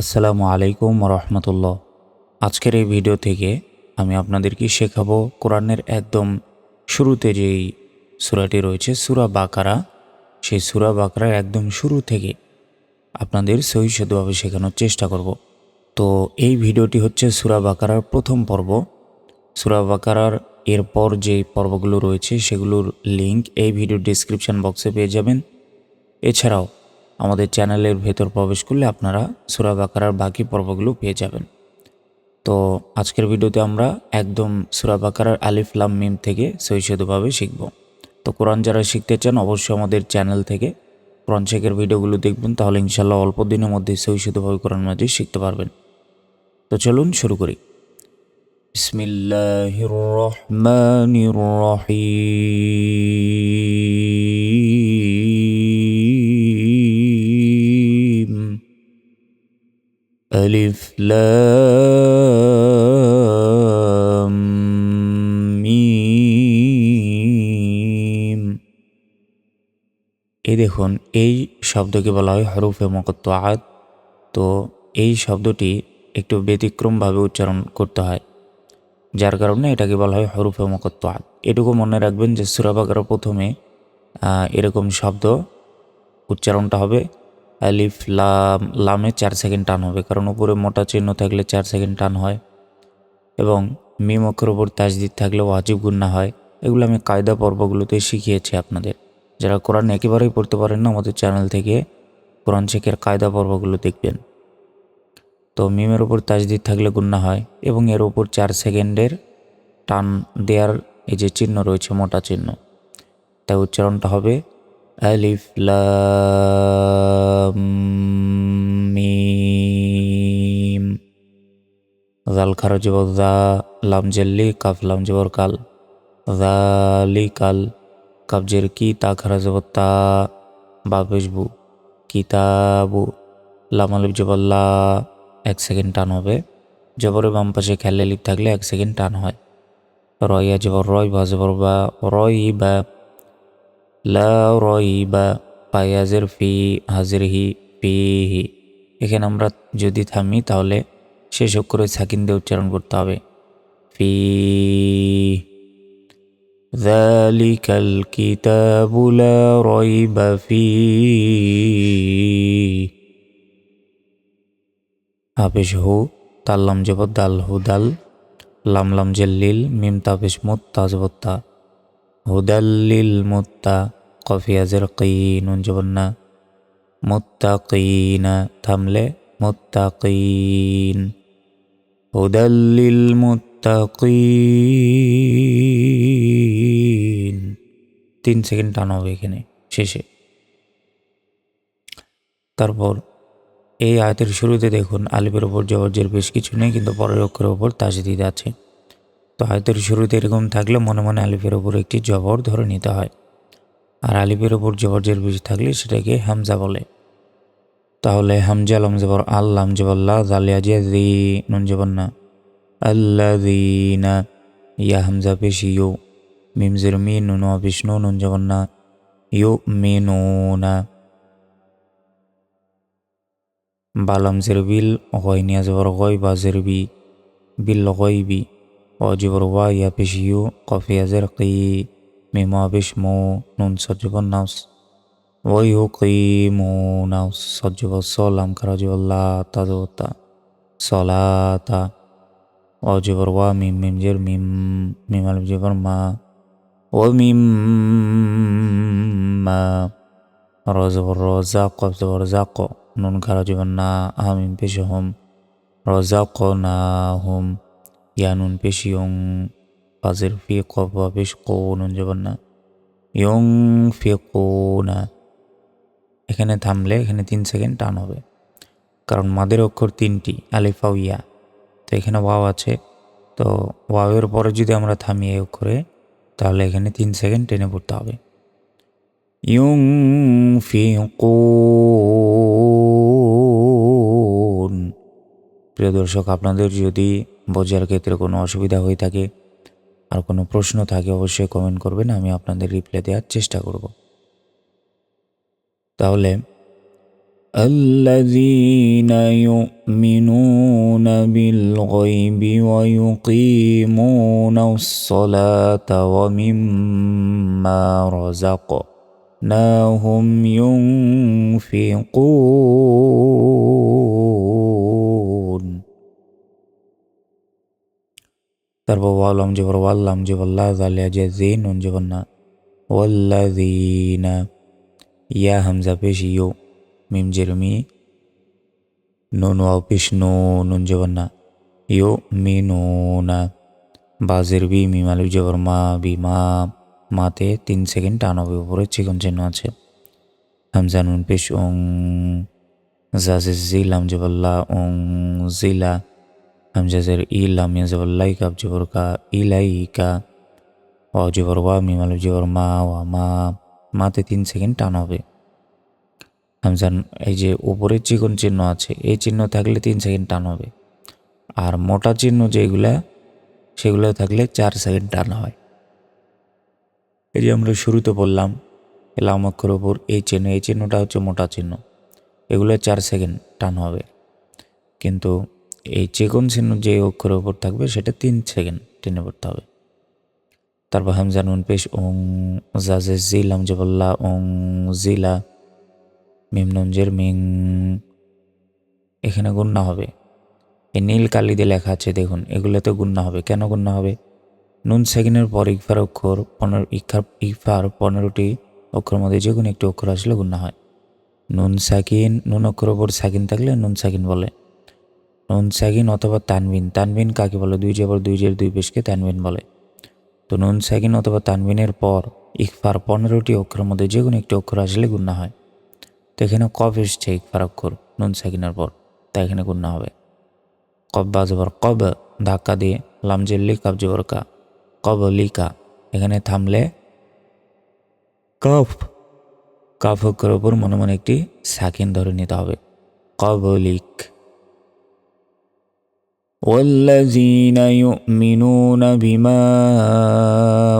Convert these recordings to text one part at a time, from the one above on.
আসসালামু আলাইকুম রহমতুল্লাহ আজকের এই ভিডিও থেকে আমি আপনাদেরকে শেখাবো কোরআনের একদম শুরুতে যেই সুরাটি রয়েছে, সুরা বাকারা। সেই সুরা বাকারার একদম শুরু থেকে আপনাদের সহি শুদ্ধভাবে শেখানোর চেষ্টা করব। তো এই ভিডিওটি হচ্ছে সুরা বাকারার প্রথম পর্ব। সুরা বাকারার এরপর যে পর্বগুলো রয়েছে, সেগুলোর লিংক এই ভিডিও ডিসক্রিপশন বক্সে পেয়ে যাবেন। এছাড়াও আমাদের চ্যানেলের ভেতর প্রবেশ করলে আপনারা সুরা বাকারার বাকি পর্বগুলো পেয়ে যাবেন। তো আজকের ভিডিওতে আমরা একদম সুরা বাকারার আলিফ লাম মিম থেকে সৈশদভাবে শিখব। তো কোরআন যারা শিখতে চান অবশ্যই আমাদের চ্যানেল থেকে কোরআন শেখের ভিডিওগুলো দেখবেন, তাহলে ইনশাল্লাহ অল্প দিনের মধ্যে সৈশদভাবে কোরআন মাঝে শিখতে পারবেন। তো চলুন শুরু করি। বিসমিল্লাহির রহমানির রহিম। ألف لام মিম এই দেখুন এই শব্দকে বলা হয় হরুফে মকত্তাত তো এই শব্দটি একটু ব্যতিক্রমভাবে উচ্চারণ করতে হয় যার কারণে এটাকে বলা হয় হরুফে মকত্তাত এটুকু মনে রাখবেন যে সুরাবাকার প্রথমে আহ, এরকম শব্দ উচ্চারণটা হবে আলিফ লাম, লামে চার সেকেন্ড টান হবে, কারণ উপরে মোটা চিহ্ন থাকলে চার সেকেন্ড টান হয় এবং মিম অক্ষর উপর তাজদিদ থাকলে ওয়াজিব গুন্না হয়। এগুলো আমি কায়দা পর্বগুলোতে শিখিয়েছি আপনাদের। যারা কোরআন একেবারেই পড়তে পারেন না, আমাদের চ্যানেল থেকে কোরআন শেখের কায়দা পর্বগুলো দেখবেন। তো মিমের উপর তাজদিদ থাকলে গুন্না হয় এবং এর ওপর চার সেকেন্ডের টান দেওয়ার এই যে চিহ্ন রয়েছে, মোটা চিহ্ন, তাই উচ্চারণটা হবে আলিফ লাম মিম। জাল খারা জবর দা লাম জেল্লি, কাফ লাম জবর কাল। জালি কাল কাবজের কি, তা খারা জবর তা বা পেশবু কিতাবু, লাম আলিফ জবর লা এক সেকেন্ড টান হবে। জবরের বাম পাশে খেলে লিপ থাকলে এক সেকেন্ড টান হয়। রয়া জবর রয়, বা জবর বা রয় বা লা রইবা পায়াজের ফি হাজির হি ফিহি এখানে আমরা যদি থামি তাহলে শেষ অক্ষরে সাকিন দিয়ে উচ্চারণ করতে হবে ফি ذلك الكتاب لا ريب فيه হাফেজ হু তাল্লাম জবর দাল হু দাল লাম লাম জেল্লিল মিম তাফেজ মুত তাজবত্তা হুদাল্লিল মুত্তা কফিয়াজের কি নুন জবন্না মুত্তাকিনা থামলে মুত্তাকিন হুদাল্লিল মুত্তাকিন তিন সেকেন্ড টান হবে এখানে, শেষে। তারপর এই আয়তের শুরুতে দেখুন, আলিফের ওপর জবরজের বেশ কিছু নেই, কিন্তু পরের অক্ষরের ওপর তাজদিদ আছে। তো আয়তের শুরুতে এরকম থাকলে মনে মনে আলিফের ওপর একটি জবর ধরে নিতে হয়। আর আলিফের ওপর জবরজের বেশি থাকলে সেটাকে হামজা বলে। তাহলে হামজা লম জবর আল্লাম জবল্লা জালিয়া জিয়া দি নুন জবর না। আল্লা দিনা ইয়া, হামজা, পেশি, ইউ, মিম, জের মি নুন বিষ্ণু নুন জবর না। ইউ মি না বালাম জের, বিল গয় নিয়া জবর গয় বা জের, বি, বিল গয় বি وجبر وايا بشيو قفي زرقي مما بشمو نون صجب النفس ويقيمون صجب الصلام كرجب الله تزوتا صلاة وجبر وا ميم ميم جر ميم ميم الف جبر ما وميم ما رزق الرزاق وزبر رزاق نون كرجب النا آمين بشهم رزقناهم ইয়ানুন পেশ ইয়ং পাজের ফি কফ পেশ কোনুন যাবেন না ইয়ং ফি কোনা এখানে থামলে এখানে তিন সেকেন্ড টান হবে। কারণ মাদের অক্ষর তিনটি আলিফাও ইয়া। তো এখানে ওয়াও আছে। তো ওয়াওয়ের পরে যদি আমরা থামি এই অক্ষরে, তাহলে এখানে তিন সেকেন্ড টেনে পড়তে হবে। ইয়ং ফি কোন প্রিয় দর্শক, আপনাদের যদি বোঝার ক্ষেত্রে কোনো অসুবিধা হয়ে থাকে আর কোনো প্রশ্ন থাকে, অবশ্যই কমেন্ট করবেন, আমি আপনাদের রিপ্লাই দেওয়ার চেষ্টা করব। তাহলে الذين يؤمنون بالغيب ويقيمون الصلاة ومما رزقناهم ينفقون তারপর ওয়ালাম জবর ওয়াল্লাম জবল্লা জালিয়া জাজিন জবন্না ওয়াল্লাযীনা ইয়া হামজা পেশ ইউ মিম জেরমি নুন নো মি নুনা বাজের বি মিম আলু জবর মা বি মা মাতে তিন সেকেন্ড টান হবে উপরে চিকন চিহ্ন আছে হামজা নুন পেশ ওং জাজে জিলাম জবল্লা ওং জিলা হামজাজের ইলাম ইয়াজবল্লাই কাব জবর কা ও জবর ওয়া মিম আলু জবর মা ওয়া মা মাতে তিন সেকেন্ড টান হবে হামজান এই যে উপরে চিকন চিহ্ন আছে এই চিহ্ন থাকলে তিন সেকেন্ড টান হবে আর মোটা চিহ্ন যেগুলা সেগুলো থাকলে চার সেকেন্ড টান হয় এই যে আমরা শুরুতে বললাম এলাম অক্ষর ওপর এই চিহ্ন এই চিহ্নটা হচ্ছে মোটা চিহ্ন এগুলো চার সেকেন্ড টান হবে কিন্তু এই চিকন চিহ্ন যে অক্ষরের ওপর থাকবে, সেটা তিন সেকেন্ড টেনে পড়তে হবে। তারপর হামজা নুন পেশ ওং জাজে জিলাম জবল্লা ওং জিলা মিম নুনজের মিং। এখানে গুন্না হবে। এই নীল কালি দিয়ে লেখা আছে, দেখুন, এগুলোতে গুন্না হবে। কেন গুন্না হবে? নুন সেকেন্ডের পর ইকফার অক্ষর পনেরো, ইকফার ইকফার পনেরোটি অক্ষরের মধ্যে যে কোনো একটি অক্ষর আসলে গুন্না হয়। নুন সাকিন, নুন অক্ষর ওপর সাকিন থাকলে নুন সাকিন বলে। নুন সাকিন অথবা তানবিন তানবিন কাকে বলে? দুই জবর, দুই জের দুই পেশকে তানবিন বলে। তো নুন সাকিন অথবা তানবিনের পর ইকফার পনেরোটি অক্ষরের মধ্যে যে কোনো একটি অক্ষর আসলে গুন্না হয়। তো এখানে কব এসছে ইকফার অক্ষর নুন সাকিনের পর, তাই এখানে গুন্না হবে। কব বা জবর, কব, ধাক্কা দিয়ে লামজেল্লি কাব জবর কা। কব লিকা এখানে থামলে কফ, কাফ অক্ষরের ওপর মনে মনে একটি সাকিন ধরে নিতে হবে। কবলিক والذين يؤمنون بما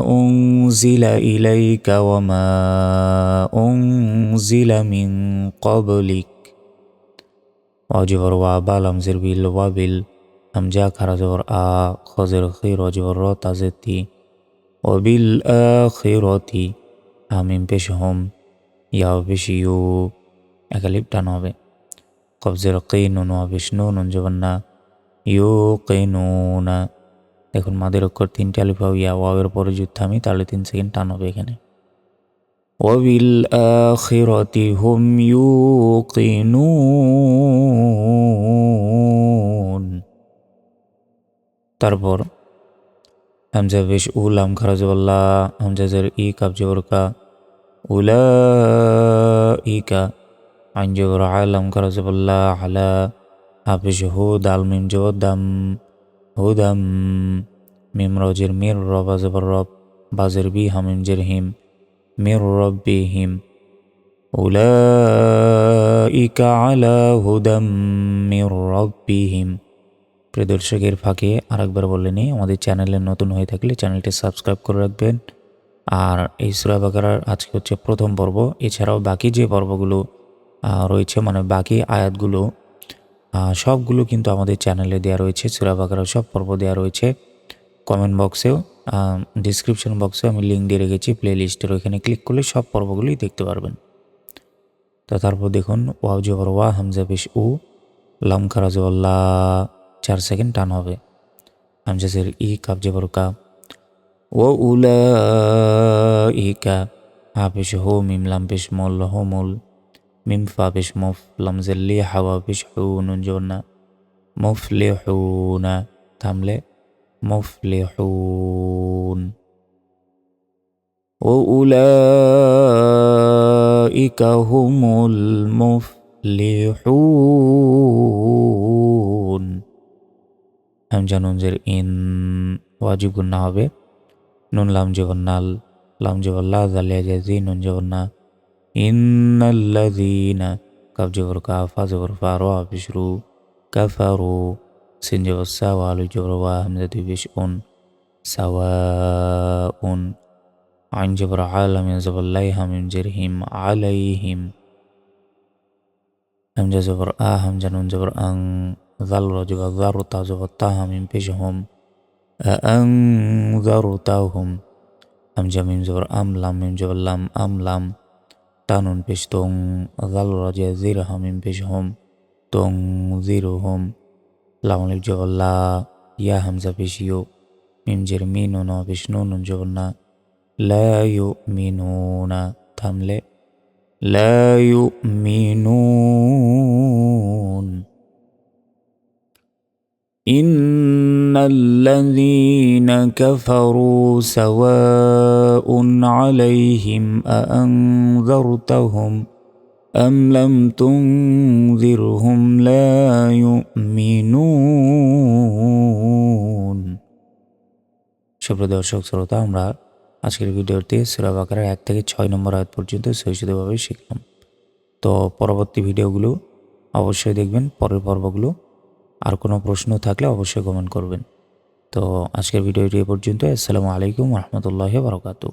أنزل إليك وما أنزل من قبلك وجبر وعبال أمزر بالوابل أمجاك رجور آ خزر خير وجبر روتازتي وبالآخرة آمين بشهم يا بشيو أكلب تنوبي قبزر قين وبشنون جبنا ইউ কে দেখুন, মাদের অক্ষর তিনটে আলিফ ইয়া ওয়াবের পরে যদি থামি তাহলে তিন সেকেন্ড টান হবে এখানে। ওবিল আখিরাতি হুম ইউকিনুন। তারপর, হামজা বেশ উলাম খারাজবাল্লাহ হামজাজের ই কাব জবরকা উলা ইকা আইন জবর আম খারাজবাল্লাহ আলা হাফিজ হু দাল মিম জবর দাম হুদাম মিম রজের মির রব রব বাজের বি হামিম জের হিম মির রব বি হিম উলাইকা আলা হুদাম মির রব্বিহিম প্রিয় দর্শকের ফাঁকে আরেকবার বলে নিই, আমাদের চ্যানেলে নতুন হয়ে থাকলে চ্যানেলটি সাবস্ক্রাইব করে রাখবেন। আর এই সুরা বাকারার আজকে হচ্ছে প্রথম পর্ব। এছাড়াও বাকি যে পর্বগুলো রয়েছে মানে বাকি আয়াতগুলো সবগুলো কিন্তু আমাদের চ্যানেলে দেওয়া রয়েছে, সুরা বাকারার সব পর্ব দেওয়া রয়েছে। কমেন্ট বক্সেও ডিসক্রিপশন বক্সেও আমি লিঙ্ক দিয়ে রেখেছি প্লে লিস্টের ওইখানে ক্লিক করলে সব পর্বগুলোই দেখতে পারবেন। তো তারপর দেখুন, ওয়াও জবর ওয়া, হামজা উ, লাম খারাজল্লা চার সেকেন্ড টান হবে। হামজাজের ই, কাপ জবর কা ও উলা ই কা হা পেশ হো মিম, লাম পেশ মল, হো مفابش مفلم زلي حوابش حون جونا مفلحون تملي مفلحون. وأولئك هم المفلحون. هم جنون زر إن واجب قلنا به. نون لام جغنال لام جغلا ذلي جزي نون جغنال কাফ জবর কাফা জবর ফারো আবিশরু কাফারু সিন জবর সাওয়া আলু জবর ওয়া হামজা দুই বিশ উন সাওয়াউন আইন জবর আলাম জবল্লাই হামিম জের হিম আলাইহিম হামজা জবর আ হামজা নুন জবর আং জাল র জবর জারু তা জবর তা হামিম পেশ হোম আং জারু তাও হোম হামজা মিম জবর টানুন পেশ, তং জাল রাজা জির হামিম পেশ হোম, তং জিরো হোম। লামলিব জগল্লা ইয়া হামজা পেশ ইউ মিম জের মিন ন পেশ নুন নুন জগন্না লা ইউ মিনুনা থামলে লা। ইউ মিনুন ইন্নাল্লাযী الذين كفروا سواء عليهم أأنذرتهم أم لم تنذرهم لا يؤمنون সুপ্রিয় দর্শক শ্রোতা আমরা আজকের ভিডিওতে সুরা বাকারার এক থেকে ছয় নম্বর আয়াত পর্যন্ত সহিষ্ণুভাবে শিখলাম তো পরবর্তী ভিডিওগুলো অবশ্যই দেখবেন পরের পর্বগুলো আর কোনো প্রশ্ন থাকলে অবশ্যই কমেন্ট করবেন তো আজকের ভিডিওটি এ পর্যন্ত আসসালামু আলাইকুম রহমতুল্লাহ বারকাতু